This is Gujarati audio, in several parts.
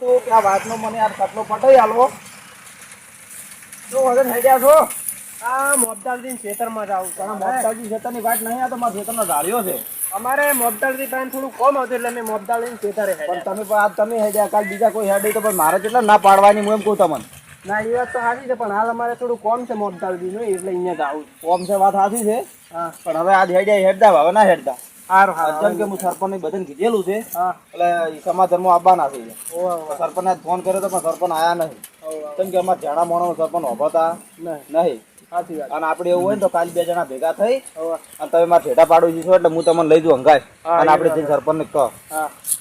તો કે આ વાતનો મને આ કટલો પટાઈ આલો. તો વગર ગયા છો. આ મોબદાલજી ખેતરમાં જાવ પણ આ મોટાજી ખેતરની વાત નહીં આ તો મારા ખેતરનો ઢાળ્યો છે. અમારે મોબદાલજી ટાઈમ થોડું કોમ હતું એટલે મેં મોબદાલજી ખેતરે પણ તમે પણ આ તમે હેડ્યા. કાલ બીજા કોઈ હેડે તો પણ મારે કેટલા ના પાડવાની હું એમ કહું તમને. ના એ વાત તો સાચી છે પણ હાલ અમારે થોડું કોમ છે મોબદાલજીનું એટલે અહીંયા જ આવું કોમ છે વાત સાચી છે? હા. પણ હવે આજ હેડ્યા હેડતા હવે ના હેડતા. સારું જેમ કે હું સરપંચ બધાને કીધેલું છે એટલે ઈ સમાચારમાં આવવાના છે. ઓવા ઓવા ફોન કર્યો તો પણ સરપંચ આયા નહીં. કેમ કે અમારા જાણા મોણો સરપંચ હોભતા નહીં. નહીં. સાચી વાત. અને આપણે એવું હોય ને તો કાલ બે જણા ભેગા થઈ અને તમે મારા ઠેટા પાડું છો એટલે હું તમને લઈ દઉં હંગાય અને આપડે આપણે. જઈને સરપંચને કહો.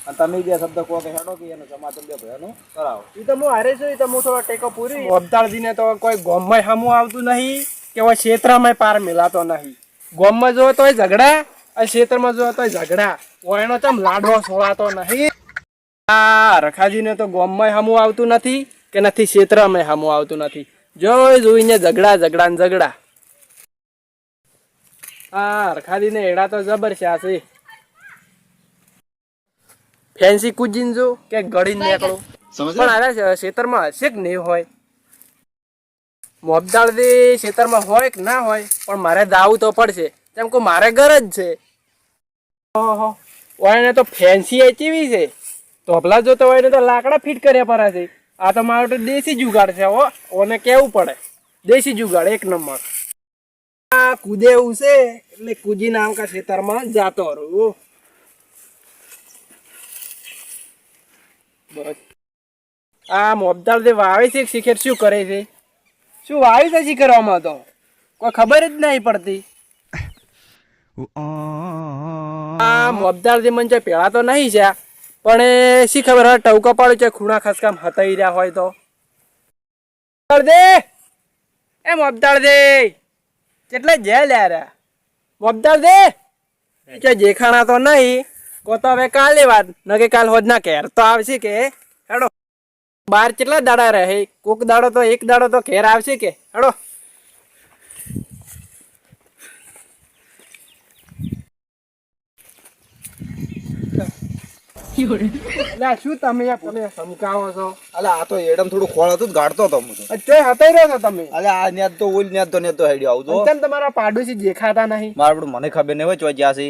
અને તમે બે શબ્દ કહો કે હેડો કે એને સમાચાર બે ભયાનું કરાવો. એ તો હું હારે છું એ તો હું થોડો ટેકો પૂરી. મોબદાલજીને તો કોઈ ગોમમાં સામું આવતું નહીં કે કોઈ ક્ષેત્રમાં પાર મિલાતો નહીં. ગોમમાં જો તો ઝઘડા ક્ષેત્રમાં જો તોય ઝઘડા. એનો ચમ લાડવો સોળાતો નહીં. આ રખાજીને તો ગોમમાં સામું આવતું નથી કે નથી ક્ષેત્રમાં સામું આવતું નથી. જોઈ જોઈને ઝઘડા ઝઘડા ને ઝઘડા. આ રખાજીને એડા તો જબર છે આ ફેન્સી કૂદીને જો કે ગળીને નીકળું. પણ આના ક્ષેત્રમાં હશે કે નહીં હોય? મોબદાળ દે ખેતરમાં હોય કે ના હોય? પણ મારે દાવું તો પડશે. કેમ કે મારે ઘર જ છે. ઓયને તો ફેન્સી એ છે. તોપલા જોતો હોય ને તો લાકડા ફિટ કર્યા પર છે. આ તો મારો તો દેશી જુગાડ છે હો. ઓને કેવું પડે? દેશી જુગાડ, એક નંબર. આ કૂદે એવું છે, એટલે કૂદી નામ કા ખેતરમાં જાતો રહું. આ મોબદાર જે વાવે છે, શિખર શું કરે છે? શું વાવ્યું છે શિખરમાં તો? કોઈ ખબર જ નહીં પડતી. આ મોબદાર જે મને પેલા તો નહીં છે પણ એ શી ખબર હવે ટવકો પાડ્યું છે, ખૂણા ખસકામ હતાઈ રહ્યા હોય તો. દે એ મોબદાર દે કેટલે જે લે રહ્યા મોબદાર દે કે જેખાણા તો નહીં, કો તો હવે કાલે વાત, ન કે કાલ હોજ ના કેર તો આવશે કે. હેડો. બાર કેટલા દાડા રહે? કોક દાડો તો એક દાડો તો ઘેર આવશે કે. હેડો. લા શું તમે તમે સમકાવો છો? અલે આ તો એડમ થોડું ખોળ હતું ગાડતો હતો હું તો. હતાઈ રહ્યો તમે? અલે આ ન્યાદ તો ઓલ ન્યાદ તો ન્યાદ તો હેડ્યો આવજો અંતન તમારા પાડોશી દેખાતા નહીં. મારે બધું મને ખબર નહીં હોય જ્યાં છે.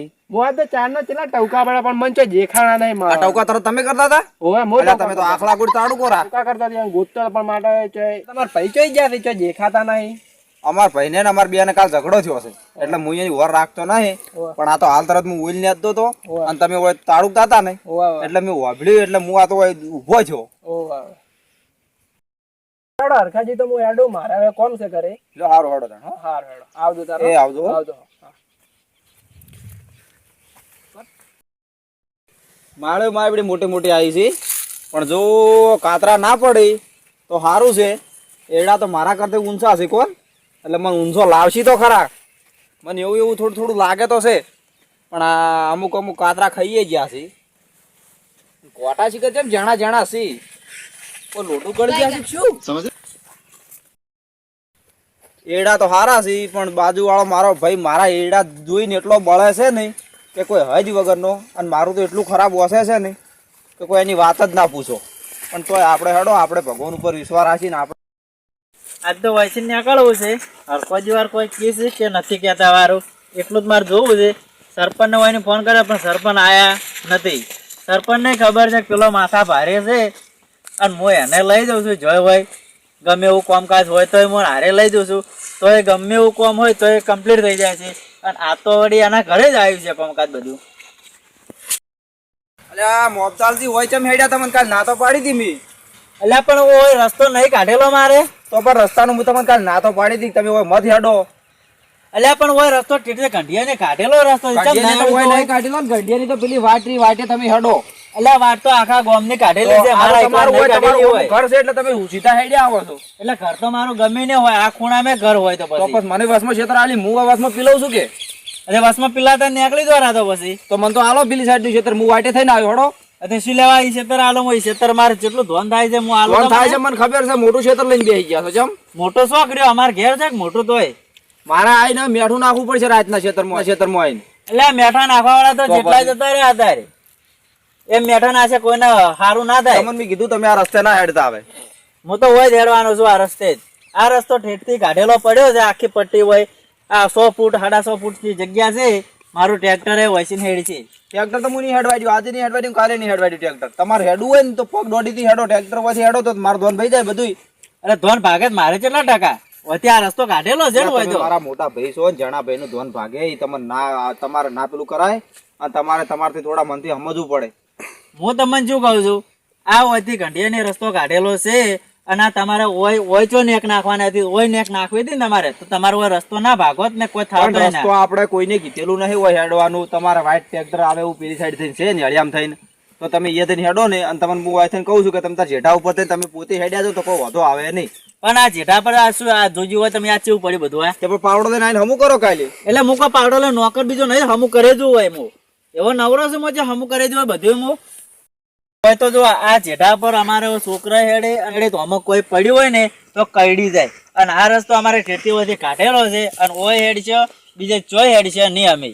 તો ચાર નો કેટલા ટવકા પડ્યા પણ મન ચો દેખાણા નહીં મારા. ટવકા તમે કરતા હતા? ઓવે મો તમે તો આખલા ગુડ તાડું કોરા. ટવકા કરતા ત્યાં ગોતતો પણ માટે પરિચય છે ચોય દેખાતા નહીં. અમાર ભાઈને ને અમાર બેને કાલ ઝઘડો થયો છે. એટલે હું એની ઓર રાખતો નહીં પણ આ તો હાલ તરત હું ઓઈલ ન્યાદ તો. ઓવે. અને તમે ઓય તાળુક દાતા ને એટલે મેં વાભળ્યું એટલે હું આ તો ઊભો થયો હેડો હરખાજી તો હું હેડો મારે હવે કોમ છે ઘરે. લો હારો હાડો તાણ. હેડો. આવજો તારો. એ આવજો. આવજો. માળે માં મોટી મોટી આવી છે. પણ જો કાતરા ના પડી તો સારું છે. એડા તો મારા કરતા ઊંચા છે કોણ? એટલે મને ઊંચો લાવશી તો ખરા. મને એવું એવું થોડું થોડું લાગે તો છે. પણ આ અમુક અમુક કાતરા ખાઈએ ગયા છે. ગોટા છે કે જેમ જણા જણા છે. કોઈ લોટું કરી ગયા છે શું? શું એડા તો સારા છે પણ બાજુવાળો મારો ભાઈ મારા એડા જોઈને એટલો બળે છે નહીં કે કોઈ હજ વગરનો. અને મારું તો એટલું ખરાબ વસે છે ને કે કોઈ એની વાત જ ના પૂછો. પણ તોય આપણે હેડો આપણે ભગવાન ઉપર વિશ્વાસ રાખીને આપણે આજ તો વૈસે નીકળવું છે. હરકોજી વાર કોઈ કહે છે કે નથી કહેતા વારું. એટલું જ મારે જોવું છે. સરપંચને વાઈને ફોન કર્યો પણ સરપંચ આયા નથી. સરપંચને ખબર છે કે પેલો માથા ભારે છે અને હું એને લઈ જાઉં છું. જોય હોય ગમે એવું કામકાજ હોય તોય હું હારે લઈ જાઉં છું. તોય ગમે એવું કામ હોય તોય કમ્પ્લીટ થઈ જાય છે. અને આ તો વળી એના ઘરે જ આવ્યું છે કામકાજ બધું. અલ્યા મોબતાલજી હોય ચમ હેડ્યા તમને કાલ ના તો પાડી હતી મી. એટલે પણ ઓય રસ્તો નહીં કાઢેલો મારે. તો પણ રસ્તાનું હું તમને કાલ ના તો પાડી હતી તમે મત હેડો. એટલે પણ હોય રસ્તો ટીટલે કંઢિયાને કાઢેલો રસ્તો છે. ના ગઢિયાની કાઢેલો? ને ગઢિયાની તો પેલી વાટરી વાટે તમે હેડો. એટલે વાત તો આખા કાઢેલી છે તમારું હોય કાઢેલી તમારું ઘર છે એટલે તમે સીધા હેડ્યા આવો છો. એટલે ઘર તો મારું ગમે ને હોય આ ખૂણા મેં ઘર હોય તો પછી. મને વસમાં ક્ષેત્ર આલી હું આ વસમાં પીલવ છું કે? અરે વસમાં પીલાતા નીકળી દ્વારા તો પછી. તો મને તો આલો પેલી સાઈડનું ક્ષેત્ર હું વાટે થઈને આવ્યો હેડો. એટલે શું લેવા ઈ છેતર આલો હું ઈ છેતર મારે જેટલું ધોન થાય છે હું આલો ધોન થાય છે મને. ખબર છે મોટું ક્ષેત્ર લઈને બેહી ગયા છો જમ? મોટો શોખ રહ્યો? અમાર ઘેર છે મોટો તોય મારા આઈને મેઠું નાખવું પડશે રાતના ક્ષેત્રમાં ક્ષેત્રમાં આઈને. એટલે મેઠા નાખવા વાળા તો જેટલા જતા રહ્યા તારે એમ મેઠા ના છે કોઈને સારું ના થાય. તમને મેં કીધું તમે આ રસ્તે ના હેડતા આવે. હું તો હોય જ હેડવાનો છું આ રસ્તે જ. આ રસ્તો ઠેઠથી કાઢેલો પડ્યો છે આખી પટ્ટી હોય. આ સો ફૂટ સાડા સો ફૂટની જગ્યા છે. મારું ટ્રેક્ટર એ વસીને હેડ છે. ટ્રેક્ટર તો હું નહીં હેડવા દઉં આજે નહીં હેડવા દઉં કાલે નહીં હેડવા દઉં ટ્રેક્ટર. તમારે હેડવું હોય ને તો પગ દોઢીથી હેડો. ટ્રેક્ટર પછી હેડો તો મારું ધોન ભાઈ જાય બધું અરે ધોન ભાગે મારે કેટલા ટકા? વચ્ચે આ રસ્તો કાઢેલો છે ને હોય તો મારા મોટા ભાઈ છો ને જણા ભાઈ નું ધોન ભાગે. એ તમને ના તમારે ના પેલું કરાય અને તમારે તમારથી થોડા મનથી સમજવું પડે. હું તમને શું કહું છું? આ વચ્ચે ઘંટિયાની રસ્તો કાઢેલો છે. અને તમારે ઓય ઓય ચો નેક નાખવાના હતી ઓય નેક નાખવી હતી ને તમારે? તો તમારો ઓય રસ્તો ના ભાગો ને કોઈ પણ ના રસ્તો આપણે કોઈને કીધેલું નહીં હોય હેડવાનું તમારે વ્હાઈટ ટ્રેક્ટર આવે એવું પેલી સાઈડ થઈને છે ને હળિયામ થઈને. તો તમે એ થઈને હેડો ને અને તમને હું આ થઈને કહું છું કે તમે તાર જેઠા ઉપર થઈને તમે પોતે હેડ્યા છો તો કોઈ વધો આવે નહીં. પણ આ જેઠા પર આ શું આ જોજી હોય તમે આ ચેવું પડ્યું બધું આ કે પાવડો લઈને આવીને હમું કરો કાલે એટલે મૂકો પાવડો લઈને નોકર બીજો નહીં હમું કરે જ હોય હું. એવો નવરો છે મજા હમું કરે જ હોય બધું હું. હોય તો જો આ જેઠા પર અમારે છોકરા હેડે અને તો અમુક કોઈ પડ્યું હોય ને તો કરડી જાય. અને આ રસ્તો અમારે ખેતી હોયથી કાઢેલો છે અને ઓય હેડ છે બીજે ચોય હેડ છે નહીં અમે.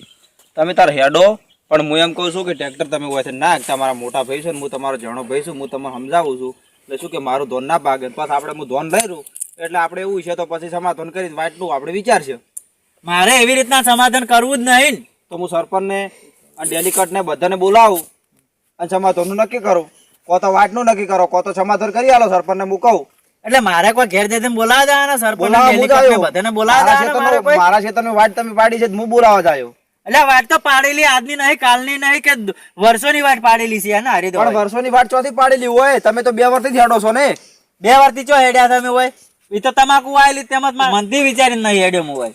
તમે તાર હેડો પણ હું એમ કહું છું કે ટ્રેક્ટર તમે હોય ના તમારા મોટા ભાઈ છો ને હું તમારો જણો ભાઈ છું હું તમને સમજાવું છું. એટલે શું કે મારું ધોન ના ભાગે. પાછા આપણે હું ધોન લઈ રહ્યું એટલે આપણે એવું છે તો પછી સમાધાન કરી વાટલું આપણે વિચારશે. મારે એવી રીતના સમાધાન કરવું જ નહીં તો હું સરપંચને અને ડેલિકટને બધાને બોલાવું. અને નક્કી કરું. કો તો વાટનું નક્કી કરો કો તો સમાધાન કરી આલો સરપંચને કહું. એટલે મારે કોઈ ઘેર જઈને બોલાવા જવાના સરપંચ. બધાને બોલાવા જવાના મારે ખેતરની વાટ તમે પાડી છે હું બોલાવા જાયો. એટલે વાત તો પાડેલી આજની નહીં કાલની નહીં કે વર્ષોની વાત પાડેલી છે ને? હારી પણ વર્ષોની વાટ ચોથી પાડેલી હોય તમે તો બે વર્ષથી હેડો છો ને? બે વર્ષથી ચો હેડ્યા તમે હોય? એ તો તમાકુ આવેલી તેમજ મનથી વિચારીને નહીં હેડ્યો હું હોય.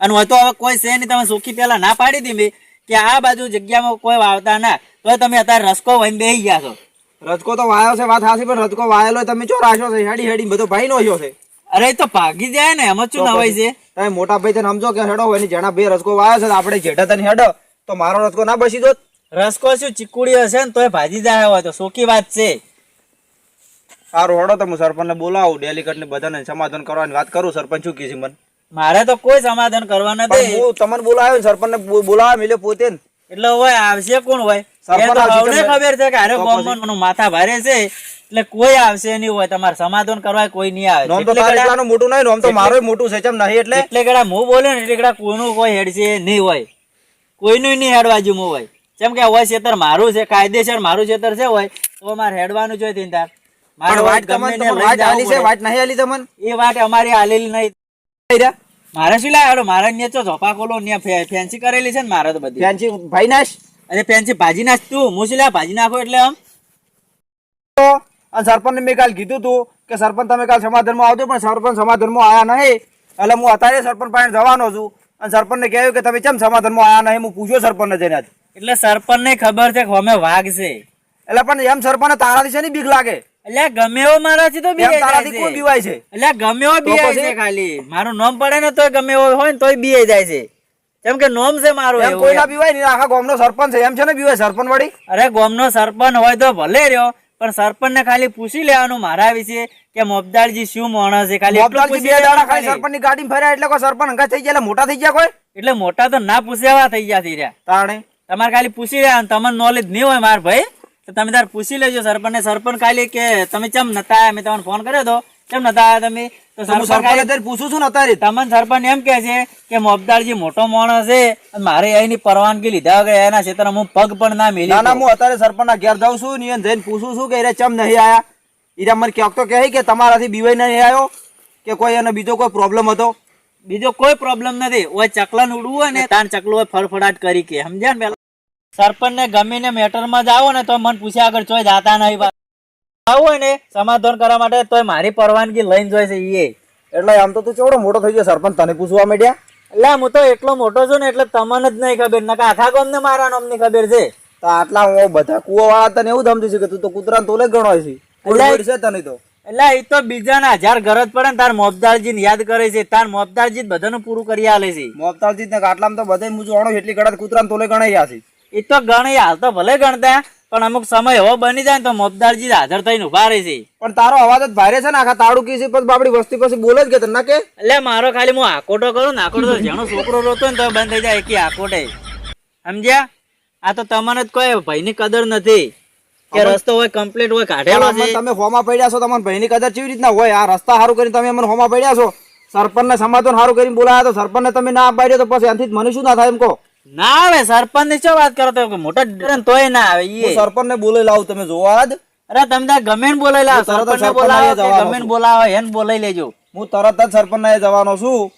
અને હોય તો હવે કોઈ છે નહીં તમે સુખી પેલા ના પાડી દીધી. કે આ બાજુ જગ્યામાં કોઈ વાવતા ના. તો તમે અત્યારે રસકો વહીને બેસી ગયા છો. રજકો તો વાયો છે વાત હાસી પણ રજકો વાયેલો તમે ચો રાખ્યો છે? હેડી હેડી બધો ભાઈ નો છે. અરે તો ભાગી જાય ને એમાં શું નવાય છે? તમે મોટા ભાઈ તને સમજો કે હેડો એની જણા બે રસકો વાયો છે આપણે જેઠા તને હેડો. તો મારો રસકો ના બસી દો રસકો શું ચીકુડી હશે ને તોય ભાજી જાય હોય તો. સોખી વાત છે. સારું હડો તો હું સરપંચને બોલાવું ડેલિકટ ને બધાને સમાધાન કરવાની વાત કરું સરપંચ શું કીધી મને? મારે તો કોઈ સમાધાન કરવા નથી હું તમને બોલાવ્યો ને સરપંચને બોલાવા મિલે પોતે એટલે હોય આવશે કોણ હોય? સરપંચ ખબર છે કે અરે તો ગામમાં માથા ભારે છે એટલે કોઈ આવશે નહીં હોય. તમારે સમાધાન કરવા કોઈ નહીં આવે. નોમ તો તારે મોટું નહીં નોમ તો મારો મોટું છે ચમ નહીં એટલે? એટલે કડા હું બોલે ને એટલે કડા કોઈનું કોઈ હેડશે નહીં હોય. કોઈનું નહીં હેડવા હું હોય. જેમ કે હોય ક્ષેત્ર મારું છે કાયદેસર મારું ક્ષેત્ર છે હોય તો મારે હેડવાનું જોઈએ તીન તાર. મારે વાત તમને ને આલી છે વાત નહીં આલી તમને? એ વાત અમારી આલેલી નહીં. મારે શું લાય હેડો મારે તો ઝોપા ખોલો ને ફેન્સી કરેલી છે ને મારે તો બધી. ફેન્સી ભાઈ નાશ અને ફેન્સી ભાજી નાશ તું. હું શું લાય ભાજી નાખો એટલે આમ. તો સરપંચ મેં કાલ કીધું તું કે સરપંચ તમે કાલ સમાધાનમાં આવજો પણ સરપંચ સમાધાનમાં આયા નહીં. એટલે હું અત્યારે સરપંચ પાસે જવાનો છું. અને સરપંચને કહ્યું કે તમે કેમ સમાધાનમાં આયા નહીં? હું પૂછ્યો સરપંચને જઈને એટલે સરપંચ ને ખબર છે કે અમે વાઘ છે. એટલે પણ એમ સરપંચ તારાથી છે બીક લાગે? એટલે ગમે એવો મારાથી તો એમ તારાથી કોણ બીવાય છે. એટલે ગમે એવો બીવાય છે ખાલી. મારું નામ પડે ને તોય ગમે એવો હોય ને તોય બીવાઈ જાય છે. કેમ કે નોમ છે મારું એમ કોઈ ના બીવાય નહીં આખા ગામનો સરપંચ છે. એમ છે ને બીવાય સરપંચ વળી? અરે ગામનો સરપંચ હોય તો ભલે રહ્યો પણ સરપંચ ને ખાલી પૂછી લેવાનું મારા વિશે કે મોબદારજી શું માણસ છે? ખાલી મોબદારજી બે દાડા ખાલી ખાલી. સરપંચની ગાડી ફર્યા એટલે કોઈ સરપંચ હંગા થઈ ગયા મોટા થઈ ગયા કોઈ? એટલે મોટા તો ના પૂછ્યા થઈ ગયા થઈ રહ્યા. તાણે? તમારે ખાલી પૂછી રહ્યા તમને નોલેજ નહીં હોય માર ભાઈ. તો તમે તાર પૂછી લેજો સરપંચ સરપંચ કાલે કે તમે કેમ નતા આવ્યા? મેં તમને ફોન કર્યો હતો કેમ નતા આવ્યા તમે? તો સરપંચ સરપંચને પૂછું છું ને અત્યારે તમને સરપંચ એમ કે છે કે મોબદારજી મોટો માણસ છે મારે એની પરવાનગી લીધા વગર એના ક્ષેત્રમાં હું પગ પણ ના મેલી ના હું અત્યારે સરપંચના ઘેર જાઉં છું ને જઈને પૂછું છું કે એ ચમ નહીં આયા? ઈરા મને ક્યાંક તો કહે કે તમારાથી બીવાઈ નહીં આવ્યો કે કોઈ એનો બીજો કોઈ પ્રોબ્લેમ હતો? બીજો કોઈ પ્રોબ્લેમ નથી. ઓય ચકલન ઉડવું હોય ને તાન ચકલું હોય ફડફડાટ કરી કે સમજ્યા ને સરપંચ ને ગમીને મેટરમાં જાઓ ને તો મને પૂછ્યા આગળ ચોય જાતા નહીં આવું હોય ને સમાધાન કરવા માટે તોય મારી પરવાનગી લઈને જોઈ છે એ. એટલે આમ તો તું ચોડો મોટો થઈ ગયો સરપંચ તને પૂછવા માંડ્યા? એટલે હું તો એટલો મોટો છું ને એટલે તમને જ નહીં ખબર. નકા આખા ગામને મારા નામની ખબર છે. તો આટલા હું બધા કુવા વાળા તને એવું સમજી છે કે તું તો કૂતરાને તોલે ગણો છે. એટલે- છે તને તો? એટલે એ તો બીજાના હજાર ગરજ પડે ને તાર મોબદારજી યાદ કરે છે. તાર મોબદારજી બધાનું પૂરું કરી આલે છે. મોબદારજી ને આટલામાં તો બધા હું જોણો એટલી ગળા કૂતરાને તોલે ગણાઈ ગયા છે. એ તો ગણી હાલ તો ભલે ગણતા પણ અમુક સમય એવો બની જાય ને તો મોબદારજી હાજર થઈને ઊભા રહે છે. પણ તારો અવાજ જ ભારે છે ને આખા તાળું કી છે પછી બાપડી વસ્તી પછી બોલે જ કે તને કે? એટલે મારો ખાલી હું આકોટો કરું ને આકોટો તો જેનો છોકરો રોતો ને તો બંધ થઈ જાય એકી આકોટે સમજ્યા? આ તો તમને જ કોઈ ભાઈની કદર નથી કે રસ્તો હોય કમ્પ્લીટ હોય કાઢેલો છે. તમે હોમાં પડ્યા છો તમારા ભાઈની કદર કેવી રીતના હોય? આ રસ્તા સારું કરીને તમે અમને હોમાં પડ્યા છો. સરપંચને સમાધાન સારું કરીને બોલાયા તો સરપંચને તમે ના પાડ્યો તો પછી આનાથી મને શું ના થાય એમ કહો? ના આવે સરપંચની શું વાત કરો તો મોટો તોય ના આવે હું સરપંચ ને બોલાવી લાવ તમે જોવા જ અરે તમે તાર ગમે ને બોલાવી લાવો સરપંચ ને બોલાવો ગમે ને છું. બોલાવો એને બોલાવી લેજો. હું તરત જ સરપંચના એ જવાનો છું.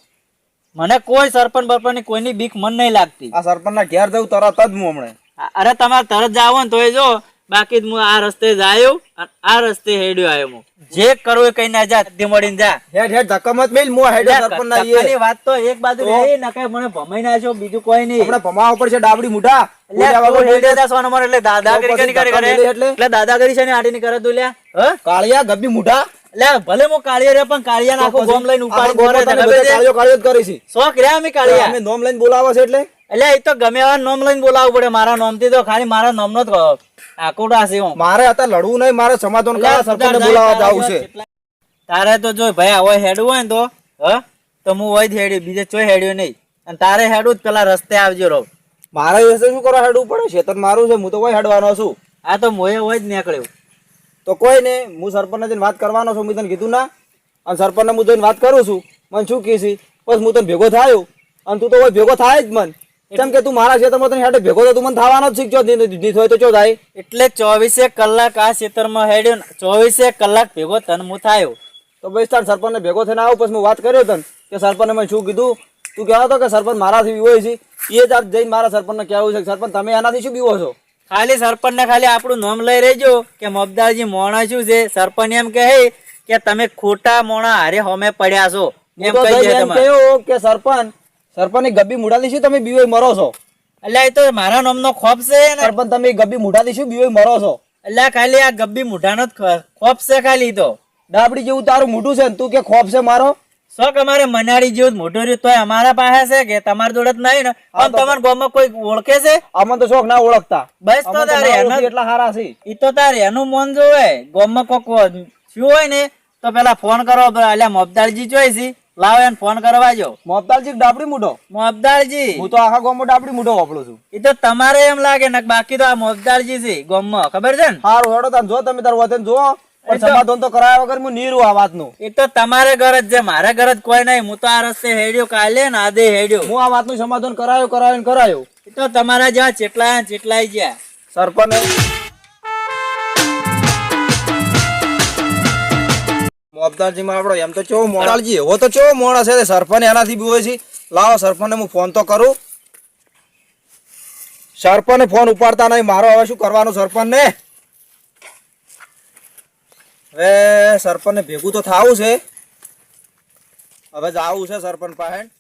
મને કોઈ સરપંચ બરપંચની કોઈની બીક મન નહીં લાગતી. આ સરપંચ ના ઘેર જવું તરત જ હું હમણાં. અરે તમારે તરત જાવ ને તોય જો. બાકી હું આ રસ્તે જાયો અને આ રસ્તે હેડ્યો આવ્યો હું. જે કરો એ કઈ ના જા તે મળીને જા. હેડ હેડ ધક્કા મેલ મો હેડ સરપંચના ઈએ. ટક્કાની વાત તો એક બાજુ રહી નકાય મને ભમાઈ છો બીજું કોઈ નહીં. આપણે ભમાવા પડશે ડાબડી મુઢા. એટલે દાદાગીરી કરી કરી કરે એટલે? દાદાગરી છે ને આટીની કરે તું લ્યા. હ? કાળિયા ગબ્બી મુઢા? લે ભલે મો કાળિયા રે પણ કાળિયા નાખો ગોમ લઈને ઉપાડી ગોરે કાળિયો કાળિયો જ કરી છે. શોખ રે અમે અમે કાળિયા નોમ લઈને બોલાવો છે એટલે? એટલે એ તો ગમે એવા નોમ લઈને બોલાવવું પડે. મારા નોમથી તો ખાલી મારા નોમનો જ આકોડા છે હું. મારે અત્યારે લડવું નહીં મારે સમાધાન કરવા સરપંચને બોલાવવા જવું છે. તારે તો જો ભાઈ આવો હેડવું હોય ને તો હ? તો હું હોય જ હેડ્યું બીજે ચોય હેડ્યું નહીં. અને તારે હેડવું જ પેલા રસ્તે આવજો રહો. મારે વિશે શું કરવા હેડવું પડે? શેતર મારું છે હું તો કોઈ હેડવાનો છું. આ તો મોએ હોય જ નીકળ્યું. તો કોઈ ને હું સરપંચને જઈને વાત કરવાનો છું. મેં તને કીધું ના. અને સરપંચને હું જઈને વાત કરું છું. મને શું કીધી બસ હું તને ભેગો થાયો. અને તું તો કોઈ ભેગો થાય જ મન. કેમ કે તું મારા ક્ષેત્રમાં તને હેડે ભેગો તો તું મને થવાનો જ શીખજો દીધી હોય તો ચો થાય એટલે ચોવીસે કલાક આ ક્ષેત્રમાં હેડ્યો ચોવીસે કલાક ભેગો તન હું થાયો. તો ભાઈ તાર સરપંચને ભેગો થઈને આવું પછી હું વાત કર્યો તને કે સરપંચને મેં શું કીધું? તું કહેવા હતો કે સરપંચ મારાથી બીવો છે. એ તાર જઈને મારા સરપંચને કહેવું છે સરપંચ તમે એનાથી શું બીવો છો? ખાલી સરપંચને ખાલી આપણું નામ લઈ રહેજો કે મબદારજી મોણા શું છે? સરપંચ એમ કહે કે તમે ખોટા મોણા હારે હોમે પડ્યા છો. એમ કહી કે સરપંચ સરપંચની ગબ્બી મુઢાથી શું? તમે બીવો મરો છો. એટલે એ તો મારા નામનો ખોફ છે સરપંચ તમે ગબ્બી મુઢાથી શું? બીવો મરો છો. એટલે ખાલી આ ગબ્બી મુઢાનો જ ખોફ છે ખાલી તો. ડાબડી જેવું તારું મોઢું છે ને તું કે ખોફ છે મારો? શોખ અમારે મનાડી જેવું જ મોટું રહ્યું તોય અમારા પાસે છે કે તમારી જોડે જ નહીં ને? આમ તમારા ગામમાં કોઈ ઓળખે છે? આમાં તો શોખ ના ઓળખતા. બસ તો તારે એટલા હારા છે ઈ તો તારે એનું મન જોવે. ગામમાં કોક શું હોય ને તો પેલા ફોન કરો એટલે મોબદારજી જોઈ છે. લાવો એને ફોન કરવા જો. મોહબ્બતાલજી ડાબડી મૂઢો મોબદારજી હું તો આખા ગામમાં ડાબડી મૂઢો વાપરું છું. એ તો તમારે એમ લાગે ને બાકી તો આ મોબદારજી છે ગામમાં. ખબર છે ને? હારું હેડો તાન જો તમે તાર વધે જો પણ સમાધાન તો કરાયા વગર હું નીરું આ વાતનું. એ તો તમારે ઘર જ છે મારે ઘર જ કોઈ નહીં. હું તો આ રસ્તે હેડ્યો કાલે ને આદે હેડ્યો. હું આ વાતનું સમાધાન કરાયો કરાયો ને કરાયો. એ તો તમારા જ્યાં ચેટલા ચેટલાય જ્યાં. સરપંચ મોબદારજીમાં આપણો એમ તો ચેવો મોડાલજી, એવો તો ચેવો મોડા છે સરપંચ એનાથી બી હોય છે. લાવો સરપંચને હું ફોન તો કરું. સરપંચને ફોન ઉપાડતા નહીં. મારો હવે શું કરવાનું સરપંચને? હવે સરપંચને ભેગું તો થાવું છે. હવે જાવું છે સરપંચ પાસે.